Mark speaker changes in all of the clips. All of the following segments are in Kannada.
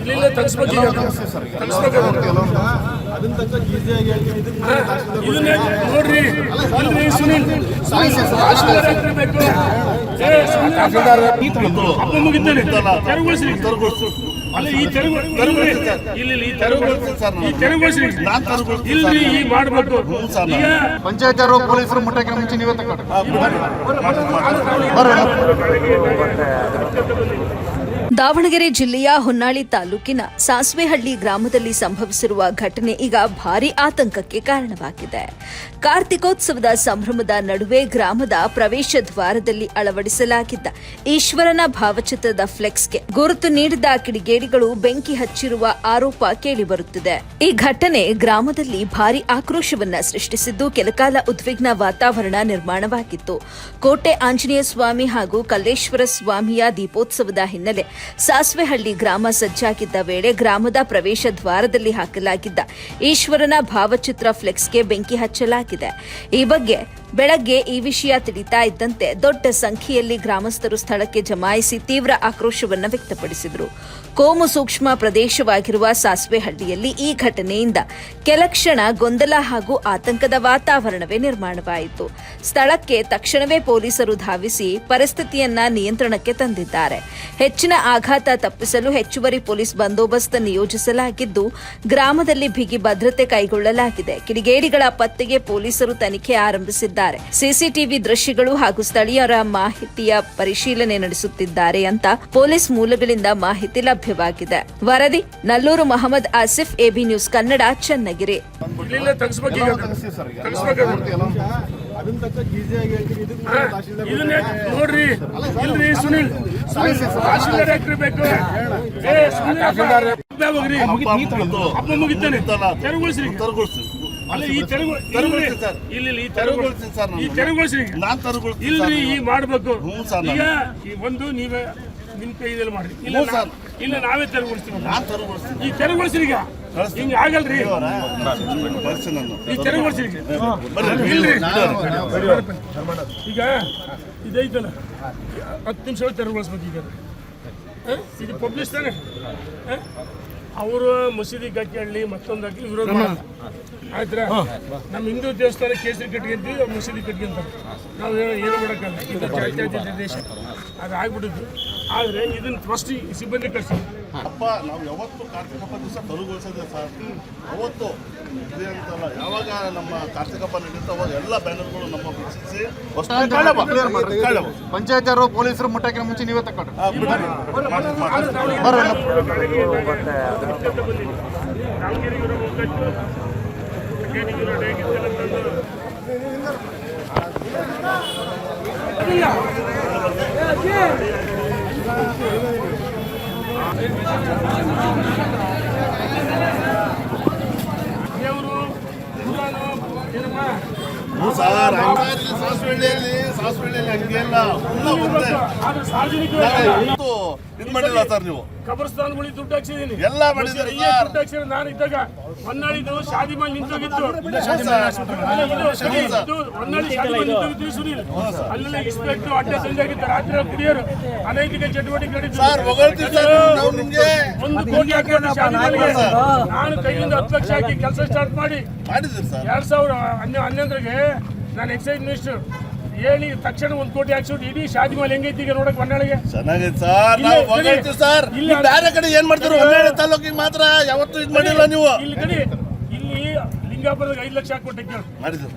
Speaker 1: ಇಲ್ಲಿಂದ ತಗ್ಸ್ಬೇಕು
Speaker 2: ಇದನ್ನ
Speaker 1: ನೋಡ್ರಿ. ಸುನಿಲ್. ಏ, ಸುನಿಲ್ ತೆರವುಗೊಳಿಸ್ರಿ. ಅಲ್ಲ ಈ ತೆರವು ಇಲ್ಲಿ ಇಲ್ಲಿ ಈ ತೆರವುಗೊಳಿಸ್ರಿ. ಈ ತೆರವುಗೊಳಿಸ್ರಿ ಇಲ್ರಿ ಈ ಮಾಡ್ಬೇಕು. ಈಗ
Speaker 3: ಪಂಚಾಯತ್ ಅವರು ಪೊಲೀಸರು ಮುಟ್ಟಕ್ಕೆ ಮುಂಚೆ ನೀವೇ ತಗೊಂಡು
Speaker 4: ದಾವಣಗೆರೆ ಜಿಲ್ಲೆಯ ಹೊನ್ನಾಳಿ ತಾಲೂಕಿನ ಸಾಸ್ವೆಹಳ್ಳಿ ಗ್ರಾಮದಲ್ಲಿ ಸಂಭವಿಸಿರುವ ಘಟನೆ ಈಗ ಭಾರಿ ಆತಂಕಕ್ಕೆ ಕಾರಣವಾಗಿದೆ. ಕಾರ್ತಿಕೋತ್ಸವದ ಸಂಭ್ರಮದ ನಡುವೆ ಗ್ರಾಮದ ಪ್ರವೇಶ ದ್ವಾರದಲ್ಲಿ ಅಳವಡಿಸಲಾಗಿದ್ದ ಈಶ್ವರನ ಭಾವಚಿತ್ರದ ಫ್ಲೆಕ್ಸ್ಗೆ ಗುರುತು ನೀಡಿದ ಕಿಡಿಗೇಡಿಗಳು ಬೆಂಕಿ ಹಚ್ಚಿರುವ ಆರೋಪ ಕೇಳಿಬರುತ್ತಿದೆ. ಈ ಘಟನೆ ಗ್ರಾಮದಲ್ಲಿ ಭಾರಿ ಆಕ್ರೋಶವನ್ನ ಸೃಷ್ಟಿಸಿದ್ದು ಕೆಲಕಾಲ ಉದ್ವಿಗ್ನ ವಾತಾವರಣ ನಿರ್ಮಾಣವಾಗಿತ್ತು. ಕೋಟೆ ಆಂಜನೇಯ ಸ್ವಾಮಿ ಹಾಗೂ ಕಲ್ಲೇಶ್ವರ ಸ್ವಾಮಿಯ ದೀಪೋತ್ಸವದ ಹಿನ್ನೆಲೆ ಸಾಸ್ವೆಹಳ್ಳಿ ಗ್ರಾಮ ಸಜ್ಜಾಗಿದ್ದ ವೇಳೆ ಗ್ರಾಮದ ಪ್ರವೇಶ ದ್ವಾರದಲ್ಲಿ ಹಾಕಲಾಗಿದ್ದ ಈಶ್ವರನ ಭಾವಚಿತ್ರ ಫ್ಲೆಕ್ಸ್ಗೆ ಬೆಂಕಿ ಹಚ್ಚಲಾಗಿದೆ. ಈ ಬಗ್ಗೆ ಬೆಳಗ್ಗೆ ಈ ವಿಷಯ ತಿಳಿತಾ ಇದ್ದಂತೆ ದೊಡ್ಡ ಸಂಖ್ಯೆಯಲ್ಲಿ ಗ್ರಾಮಸ್ಥರು ಸ್ಥಳಕ್ಕೆ ಜಮಾಯಿಸಿ ತೀವ್ರ ಆಕ್ರೋಶವನ್ನು ವ್ಯಕ್ತಪಡಿಸಿದರು. ಕೋಮು ಸೂಕ್ಷ್ಮ ಪ್ರದೇಶವಾಗಿರುವ ಸಾಸ್ವೆಹಳ್ಳಿಯಲ್ಲಿ ಈ ಘಟನೆಯಿಂದ ಕೆಲ ಕ್ಷಣ ಗೊಂದಲ ಹಾಗೂ ಆತಂಕದ ವಾತಾವರಣವೇ ನಿರ್ಮಾಣವಾಯಿತು. ಸ್ಥಳಕ್ಕೆ ತಕ್ಷಣವೇ ಪೊಲೀಸರು ಧಾವಿಸಿ ಪರಿಸ್ಥಿತಿಯನ್ನ ನಿಯಂತ್ರಣಕ್ಕೆ ತಂದಿದ್ದಾರೆ. ಹೆಚ್ಚಿನ ಆಘಾತ ತಪ್ಪಿಸಲು ಹೆಚ್ಚುವರಿ ಪೊಲೀಸ್ ಬಂದೋಬಸ್ತ್ ನಿಯೋಜಿಸಲಾಗಿದ್ದು ಗ್ರಾಮದಲ್ಲಿ ಬಿಗಿ ಭದ್ರತೆ ಕೈಗೊಳ್ಳಲಾಗಿದೆ. ಕಿಡಿಗೇಡಿಗಳ ಪತ್ತೆಗೆ ಪೊಲೀಸರು ತನಿಖೆ ಆರಂಭಿಸಿದ್ದಾರೆ. ಸಿಸಿಟಿವಿ ದೃಶ್ಯಗಳು ಹಾಗೂ ಸ್ಥಳೀಯರ ಮಾಹಿತಿಯ ಪರಿಶೀಲನೆ ನಡೆಸುತ್ತಿದ್ದಾರೆ ಅಂತ ಪೊಲೀಸ್ ಮೂಲಗಳಿಂದ ಮಾಹಿತಿ ಲಭ್ಯವಾಗಿದೆ. ವರದಿ ನಲ್ಲೂರು ಮಹಮ್ಮದ್ ಆಸಿಫ್ ಎಬಿ ನ್ಯೂಸ್ ಕನ್ನಡ ಚನ್ನಗಿರಿ.
Speaker 1: ನೋಡ್ರಿ. ಸುನಿಲ್. ಹತ್ರ ಬೇಕು? ಏ, ಹೋಗ್ರಿ? ಮುಗಿತಾನೆ. ತೆರವುಗೊಳಿಸ್ರಿ. ಅಲ್ಲ ಈ ತೆರವು ಇಲ್ರಿ, ಇಲ್ಲಿ ಈ ತೆರವು ಈ ತೆರವುಗೊಳಿಸ್ರಿ. ಇಲ್ರಿ ಈ ಮಾಡ್ಬೇಕು. ಈಗ ಈ ಒಂದು ನೀವೇ ನಿಮ್ ಕೈದಲ್ಲಿ ಮಾಡ್ರಿ ಇಲ್ಲ ಇಲ್ಲ ನಾವೇ ತೆರವುಗೊಳಿಸ್ತೀವಿ ಈ ತೆರವುಗೊಳಿಸ್ರಿ ಈಗ. ಹಿಂಗ ಆಗಲ್ರಿ. ಈ ತೆರವುಗೊಳಿಸ್ರಿ ಈಗ. ಇಲ್ರಿ ಈಗ ಇದೈತಲ್ಲ. ಹತ್ತು ನಿಮಿಷ ತೆರವುಗೊಳಿಸ್ಬೇಕು ಈಗ? ಇದು ಪಬ್ಲಿಷ್ ತಾನೆ? ಅವರು ಮಸೀದಿ ಹಾಕಿ ಮತ್ತೊಂದು ಹಾಕಿ ವಿರೋಧ ಆಯ್ತಾ ನಮ್ಮ ಹಿಂದೂ ದೇವಸ್ಥಾನ ಕೇಸರಿ ಕಟ್ಕೊಂತೀವಿ ಅವ್ರು ಮಸೀದಿ ಕಟ್ಕೊಂತಾರೆ ನಾವು ಏನು ಏನು ಮಾಡೋಕ್ಕಲ್ಲ ಇದು ಜಾತ್ಯತೀತ ದೇಶ. ಅದು ಆಗ್ಬಿಟ್ಟಿದ್ದು ಆದರೆ ಇದನ್ನ ಫಸ್ಟ್ ಸಿಬ್ಬಂದಿ ಕಳಿಸಿ.
Speaker 5: ಅಪ್ಪ ನಾವು ಯಾವತ್ತು ಕಾರ್ತಿಕ ಹಬ್ಬ ದಿವಸ ತರುಗೊಳಿಸೋದೇ ಸರ್. ಅವತ್ತು ಇದೆ ಅಂತಲ್ಲ ಯಾವಾಗ ನಮ್ಮ ಕಾರ್ತಿಕ ಹಬ್ಬ ನಡೀತಾ ಅವಾಗ ಎಲ್ಲ ಬ್ಯಾನರ್ಗಳು ನಮ್ಮ ಬಿಡಿಸಿ ವಸ್ತು ಕಾಳವ, ಕಾಳವ.
Speaker 3: ಪಂಚಾಯತ್ ಅವರು ಪೊಲೀಸರು ಮುಟ್ಟಕ್ಕೆ ಮುಂಚೆ ನೀವೇ ತಗೊಂಡು
Speaker 5: ಆ, ಬಿಡ್ರಿ. ಮಾಡಿ, ಮಾಡಿ.
Speaker 1: ದೇವರು
Speaker 5: 아, 이거 ಹಂಗೆಲ್ಲ ಇದು ಮಾಡಿಲ್ಲ ಸರ್ ನೀವು
Speaker 1: ದುಡ್ಡು ಹಾಕ್ಸಿದೀನಿ
Speaker 5: ಎಲ್ಲ ಮಾಡಿದ್ದೀರಿ
Speaker 1: ದುಡ್ಡು ಹಾಕ್ಸಿದ್ರೆ ನಾನು ಇದ್ದಾಗ ಹೊನ್ನಾಳಿದು ಶಾದಿ ಮಾಡಿ ನಿಂತೋಗಿತ್ತು ಹೊನ್ನಾಳಿ ಶಾದಿ ಮಾಡಿ ನಿಂತೋಗಿತ್ತು ಸುನೀಲ್ ಅಲ್ಲೆಲ್ಲ ಇನ್ಸ್ಪೆಕ್ಟರ್ ಅಡ್ಡ ಸಂಜಾಗಿತ್ತು ರಾತ್ರಿ ಕುಡಿಯೋರು ಅನೈತಿಕ ಚಟುವಟಿಕೆ ನಡೀತು ಒಂದು ಕೋಟಿ ಶಾದಿ ನಾನು ಕೈಯಿಂದ ಹತ್ತು ಲಕ್ಷ ಹಾಕಿ ಕೆಲಸ ಸ್ಟಾರ್ಟ್ ಮಾಡಿ
Speaker 5: ಮಾಡಿದ್ರು ಸರ್
Speaker 1: ಎರಡ್ ಸಾವಿರ ಹನ್ನೆ ಹನ್ನೊಂದರಿಗೆ ನಾನು ಎಕ್ಸೈಸ್ ಮಿನಿಸ್ಟರ್ ಹೇಳಿ ತಕ್ಷಣ ಒಂದು ಕೋಟಿ ಹಾಕ್ಸಿಬಿಟ್ಟು ಇಡೀ ಶಾದಿ ಮೇಲೆ ಹೆಂಗೈತಿ ಈಗ ನೋಡಕ್ ಹೊನ್ನಾಳಿಗೆ
Speaker 5: ಚೆನ್ನಾಗಿದೆ ಸರ್ ನಾವು ಹೊಗಳ್ತೀವಿ ಸರ್.
Speaker 1: ಇಲ್ಲಿ.
Speaker 5: ಬೇರೆ ಕಡೆ ಏನ್ ಮಾಡ್ತಾರೆ ಹೊನ್ನಾಳಿ ತಾಲೂಕಿಗೆ ಮಾತ್ರ ಯಾವತ್ತೂ ಇದು ಮಾಡಿಲ್ಲ ನೀವು.
Speaker 1: ಇಲ್ಲಿ ಕಡೆ ಇಲ್ಲಿ ಲಿಂಗಾಪುರದಾಗ ಐದು ಲಕ್ಷ ಹಾಕೊಟ್ಟೆ ಕೇಳು
Speaker 5: ಮಾಡಿದ್ರು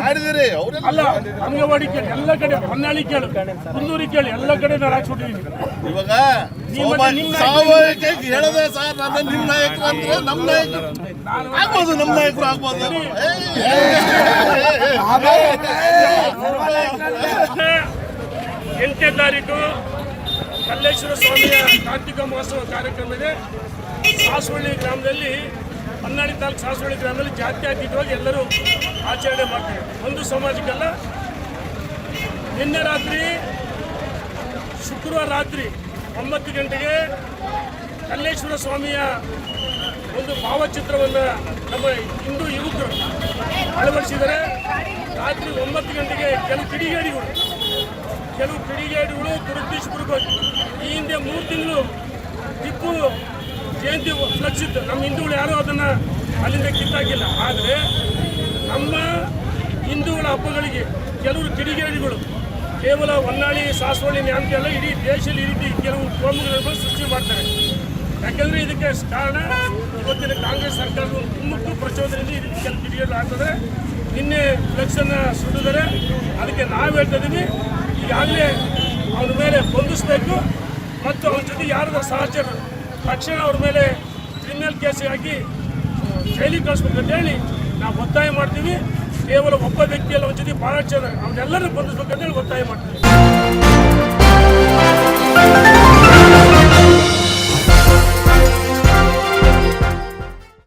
Speaker 5: ಮಾಡಿದ್ರು
Speaker 1: ಅಲ್ಲ ಅಂಗವಾಡಿ ಕೇಳಿ ಎಲ್ಲ ಕಡೆ ಹೊನ್ನಾಳಿ ಕೇಳು ಕುಂದೂರಿ ಕೇಳಿ ಎಲ್ಲ ಕಡೆ ನಾನು ಹಾಕ್ಸ್ಬಿಟ್ಟಿದ್ದೀನಿ.
Speaker 5: ಇವಾಗ
Speaker 1: ನಿಮ್ಮ
Speaker 5: ಹೇಳದೆ ಸರ್ ನನ್ನ ನಿಮ್ಮ ನಾಯಕರು ಅಂದ್ರೆ ನಮ್ಮ ನಾಯಕರು. ಆಗ್ಬೋದು ನಮ್ಮ ನಾಯಕರು ಆಗ್ಬೋದು.
Speaker 1: ಎಂಟನೇ ತಾರೀಕು ಕಲ್ಲೇಶ್ವರ ಸ್ವಾಮಿಯ ಕಾರ್ತಿಕ ಮಹೋತ್ಸವ ಕಾರ್ಯಕ್ರಮ ಇದೆ. ಸಾಸವಳ್ಳಿ ಗ್ರಾಮದಲ್ಲಿ, ಹೊನ್ನಾಳಿ ತಾಲೂಕು ಸಾಸವಳ್ಳಿ ಗ್ರಾಮದಲ್ಲಿ ಜಾತ್ಯತೀತವಾಗಿ ಎಲ್ಲರೂ ಆಚರಣೆ ಮಾಡ್ತಾರೆ ಒಂದು ಸಮಾಜಕ್ಕೆಲ್ಲ. ನಿನ್ನೆ ರಾತ್ರಿ, ಶುಕ್ರವಾರ ರಾತ್ರಿ ಒಂಬತ್ತು ಗಂಟೆಗೆ ಕಲ್ಲೇಶ್ವರ ಸ್ವಾಮಿಯ ಒಂದು ಭಾವಚಿತ್ರವನ್ನು ನಮ್ಮ ಹಿಂದೂ ಯುವಕರು ಅಳವಡಿಸಿದರೆ ರಾತ್ರಿ ಒಂಬತ್ತು ಗಂಟೆಗೆ ಕೆಲವು ಕಿಡಿಗೇಡಿಗಳು ಕೆಲವು ಕಿಡಿಗೇಡಿಗಳು ದುರುದ್ದೇಶಪೂರ್ವಕವಾಗಿ ಈ ಹಿಂದೆ ಮೂರು ತಿಂಗಳು ಟಿಪ್ಪು ಜಯಂತಿ ಲಕ್ಷಿತ್ತು ನಮ್ಮ ಹಿಂದೂಗಳು ಯಾರೂ ಅದನ್ನು ಅಲ್ಲಿಂದ ಕಿತ್ತಾಕಿಲ್ಲ. ಆದರೆ ನಮ್ಮ ಹಿಂದೂಗಳ ಹಬ್ಬಗಳಿಗೆ ಕೆಲವರು ಕಿಡಿಗೇಡಿಗಳು, ಕೇವಲ ಹೊನ್ನಾಳಿ, ಸಾಸವಳ್ಳಿ ನ್ಯಾಮತಿ ಅಲ್ಲ ಇಡೀ ದೇಶದಲ್ಲಿ ಈ ರೀತಿ ಕೆಲವು ಕೋಮುಗಳನ್ನು ಸೃಷ್ಟಿ ಮಾಡ್ತಾರೆ. ಯಾಕೆಂದರೆ ಇದಕ್ಕೆ ಕಾರಣ ಇವತ್ತಿನ ಕಾಂಗ್ರೆಸ್ ಸರ್ಕಾರದ ಒಂದು ಪ್ರಚೋದನೆಯಲ್ಲಿ ಈ ಕೆಲವು ಕಿಡಿಗೇಡಿಗಳು ಆಗ್ತದೆ. ನಿನ್ನೆ ಫ್ಲೆಕ್ಸನ್ನ ಸುಟ್ಟಿದ್ದಾರೆ ಅದಕ್ಕೆ ನಾವು ಹೇಳ್ತಾ ಇದ್ದೀವಿ ಈಗಾಗಲೇ ಅವ್ರ ಮೇಲೆ ಬಂಧಿಸಬೇಕು ಮತ್ತು ಅವ್ರ ಜೊತೆ ಯಾರದ ಸಹಚರರು ತಕ್ಷಣ ಅವ್ರ ಮೇಲೆ ಕ್ರಿಮಿನಲ್ ಕೇಸ್ ಹಾಕಿ ಜೈಲಿಗೆ ಕಳಿಸ್ಬೇಕು ಅಂತ ಹೇಳಿ ನಾವು ಒತ್ತಾಯ ಮಾಡ್ತೀವಿ. ಕೇವಲ ಒಬ್ಬ ವ್ಯಕ್ತಿಯಲ್ಲ ಅವ್ರ ಜೊತೆ ಭಾಳ ಜನ ಅವನ್ನೆಲ್ಲರೂ ಬಂಧಿಸ್ಬೇಕಂತೇಳಿ ಒತ್ತಾಯ ಮಾಡ್ತೀವಿ.